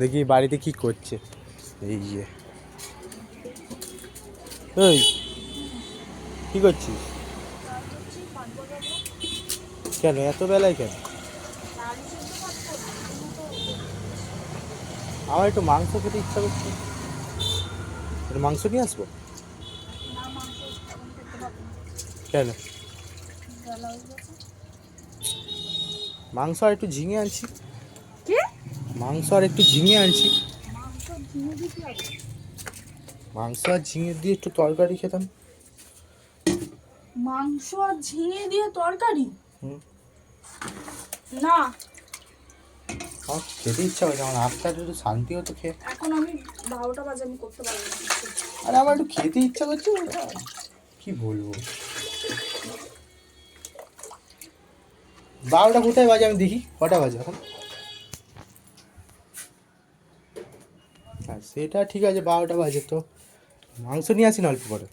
দেখি বাড়িতে কি করছে। এই যে। ওই কি করছিস? কেন, এত বেলায় কেন? আমার একটু মাংস খেতে ইচ্ছা করছে। মাংস নিয়ে আসব? কেন? মাংস আর একটু ঝিঙে আনছি। মাংস আর একটু ঝিঙে আনছি। মাংস আর ঝিঙে দিয়ে একটু তরকারি খেতাম। মাংস আর ঝিঙে দিয়ে তরকারি? না। আমার খেতে ইচ্ছা করছে আমার আত্মাটা একটু শান্তি হতো খেয়ে। এখন আমি বারোটা বাজে আমি করতে পারব না। কিছু। আমার একটু খেতে ইচ্ছা করছে ওটা কি বলব? বারোটা কোথায় বাজে আমি দেখি কটা বাজে এখন হ্যাঁ সেটা ঠিক আছে বারোটা বাজে তো। মাংস নিয়ে আসি না অল্প করে?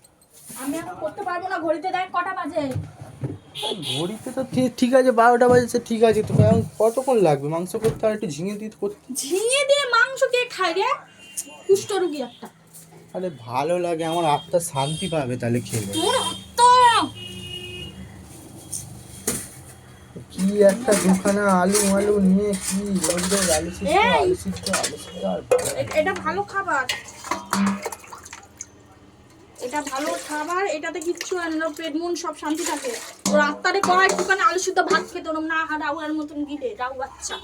আমি এখন করতে পারব না ঘড়িতে দেখ কটা বাজে। ঘড়িতে তো ঠিক- আছে বারোটা বাজে সে ঠিক আছে। তো এখন কতক্ষণ লাগবে? মাংস করতে আর একটু ঝিঙে দিয়ে করতে? ঝিঙে দিয়ে মাংস কে খায় রে? কুষ্ঠ রুগী একটা। তাহলে ভালো লাগে আমার আত্মা শান্তি পাবে তাহলে খেলে। তোর কি একটা দুখানা আলু আলু নিয়ে কি লোকদের আলু সিদ্ধ আলু সিদ্ধ আলু সিদ্ধ আর এটা ভালো খাবার। এটা ভালো খাবার এটাতে কিচ্ছু হয় না। পেট মন সব শান্তি থাকে। তোর আত্মারে কয় একটুখানি আলু সিদ্ধ ভাত খেতে ওরম না রাউয়ার মতন গিলে রাউ বাচ্চা।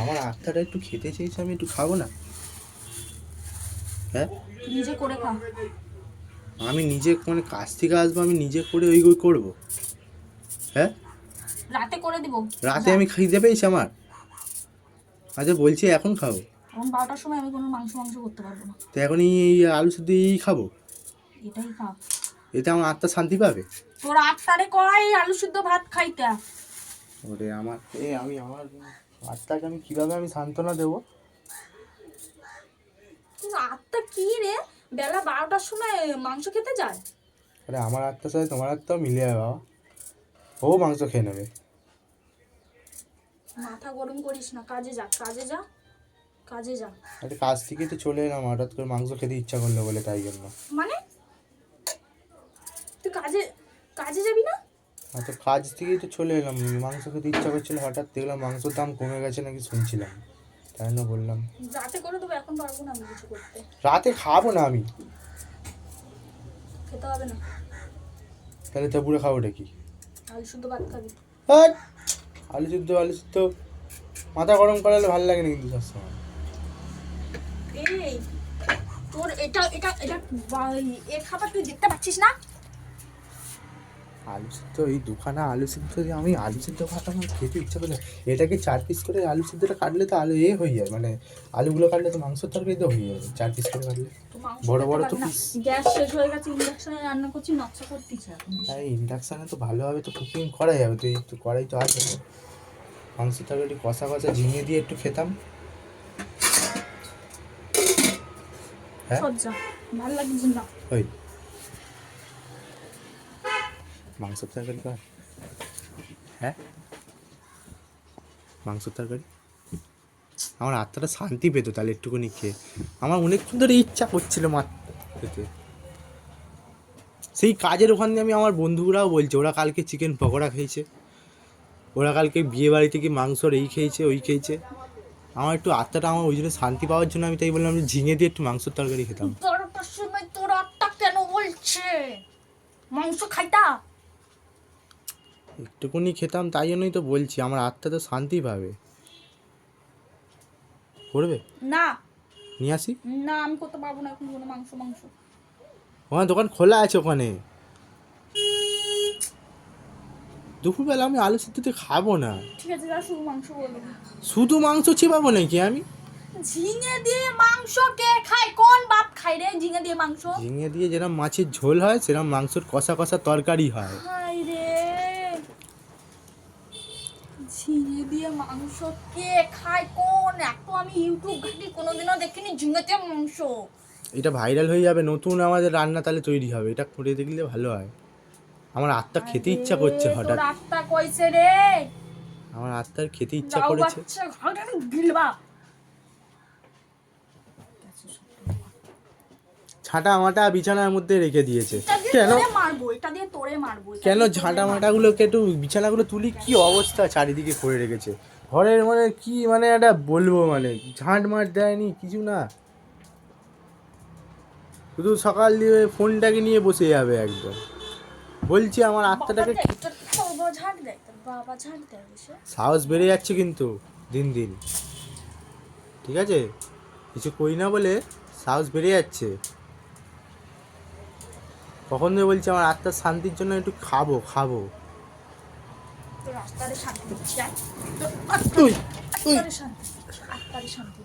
আমার আত্মাটা একটু খেতে চাইছে আমি একটু খাব না? হ্যাঁ? নিজে করে খা। আমি নিজে মানে কাজ থেকে আসব আমি নিজে করে ওই ওই করব। হ্যাঁ? রাতে করে দিব। রাতে আমি খিদে পেয়েছি আমার। আচ্ছা বলছি এখন খাব? এখন বারোটার সময় আমি কোনো মাংস মাংস করতে পারব না। তো এখন এই আলু সিদ্ধ এই খাব? এটাই খা। এতে আমার আত্মা শান্তি পাবে? তোর আত্মারে কয় আলু সিদ্ধ ভাত খাইতে? ওরে আমার এ আমি আমার আত্মাকে আমি কীভাবে আমি সান্ত্বনা দেবো? আত্মা কি রে? বেলা বারোটার সময় মাংস খেতে যায়? আরে আমার আত্মার সাথে তোমার আত্মাও মিলে যাবে বাবা। ও মাংস খেয়ে নেবে। মাথা গরম করিস না কাজে যা কাজে যা কাজে যা। আরে কাজ থেকে তো চলে এলাম হঠাৎ করে মাংস খেতে ইচ্ছা করল বলে তাই জন্য। মানে? তুই কাজে কাজে যাবি না? তো কাজ থেকেই তো চলে এলাম মাংস খেতে ইচ্ছা করছিল হঠাৎ দেখলাম মাংসের দাম কমে গেছে নাকি শুনছিলাম তাই জন্য বললাম। রাতে করে দেবো এখন পারব না আমি কিছু করতে। রাতে খাব না আমি। খেতে হবে না। তাহলে তো পুরো খাবোটা কি? আলু শুদ্ধ ভাত খাবি। হাট! আলু সিদ্ধ আলু সিদ্ধ মাথা গরম করালে ভালো লাগে না কিন্তু এই, তোর এটা এটা এটা এ খাবার তুই দেখতে পাচ্ছিস না? আলু সিদ্ধ এই দুখানা আলু সিদ্ধ দিয়ে আমি আলু সিদ্ধ খাতাম আমার খেতে ইচ্ছা করে এটাকে চার পিস করে আলু সিদ্ধটা কাটলে তো আলু এ হয়ে যায় মানে আলুগুলো কাটলে তো মাংসের তরকারি তো হয়ে যাবে চার পিস করে কাটলে। মাংস বড় বড় তো। গ্যাস শেষ হয়ে গেছে ইন্ডাকশনে রান্না করছি নকশা করতেছে তাই ইন্ডাকশানে তো ভালোভাবে তো কুকিং করা যাবে তো এই তো কড়াই তো আছে। তো মাংস তরকারি কষা কষা ঝিঙে দিয়ে একটু খেতাম। হ্যাঁ? ভালো লাগছে না। ওই মাংস তরকারি কর হ্যাঁ। মাংস তরকারি? আমার আত্মাটা শান্তি পেতো তাহলে একটুখানি খেয়ে। আমার অনেকক্ষণ ধরে ইচ্ছা করছিল খেতে। সেই কাজের ওখান দিয়ে আমি আমার বন্ধুরাও বলছে, ওরা কালকে চিকেন পকোড়া খেয়েছে। ওরা কালকে বিয়ে বাড়ি থেকে মাংসর এই খেয়েছে, ওই খেয়েছে। আমার একটু আত্মাটা আমার ওই জন্য শান্তি পাওয়ার জন্য আমি তাই বললাম যে ঝিঙে দিয়ে একটু মাংসর তরকারি খেতাম। সময় তোর আত্মা কেন বলছে? মাংস খাইতা? একটুকুনি খেতাম তাই জন্যই তো বলছি আমার আত্মা তো শান্তি পাবে। করবে? না। নিয়ে আসি? না আমি করতে পারব না এখন কোনো মাংস মাংস। ওখানে দোকান খোলা আছে ওখানে। দুপুরবেলা আমি আলু সিদ্ধতে খাব না। ঠিক আছে যা শুধু মাংস বলব শুধু মাংস চিবাবো নাকি আমি? ঝিঙে দিয়ে মাংস কে খায়? কোন বাপ খায় রে ঝিঙে দিয়ে মাংস? ঝিঙে দিয়ে যেরকম মাছের ঝোল হয় সেরকম মাংসর কষা কষা তরকারি হয় ঝিঙে দিয়ে মাংস কে খায় কোন? এত আমি ইউটিউব ঘাটি কোনোদিনও দেখিনি ঝিঙে মাংস। এটা ভাইরাল হয়ে যাবে নতুন আমাদের রান্না তাহলে তৈরি হবে এটা করে দেখলে ভালো হয়। আমার আত্মা খেতে ইচ্ছা করছে হঠাৎ। আত্মা কইছে রে। আমার আত্মার খেতে ইচ্ছা করেছে। গিলবা। ঝাঁটা মাটা বিছানার মধ্যে রেখে দিয়েছে। কেন? মারবো এটা দিয়ে তোরে মারবো কেন ঝাঁটা। মাটাগুলোকে একটু বিছানাগুলো তুলি? কি অবস্থা চারিদিকে করে রেখেছে? ঘরের মানে কি মানে একটা বলব মানে ঝাঁট মাট দেয়নি কিছু না। শুধু সকাল দিয়ে ফোনটাকে নিয়ে বসে যাবে একদম। বলছি আমার আত্মাটাকে সাহস বেড়ে যাচ্ছে কিন্তু দিন দিন। ঠিক আছে? কিছু করি না বলে সাহস বেড়ে যাচ্ছে। কখন থেকে বলছি আমার আত্মার শান্তির জন্য একটু খাব খাব। তোর রাস্তারে শান্তি চাই তোর আত্মারে শান্তি আত্মারে শান্তি।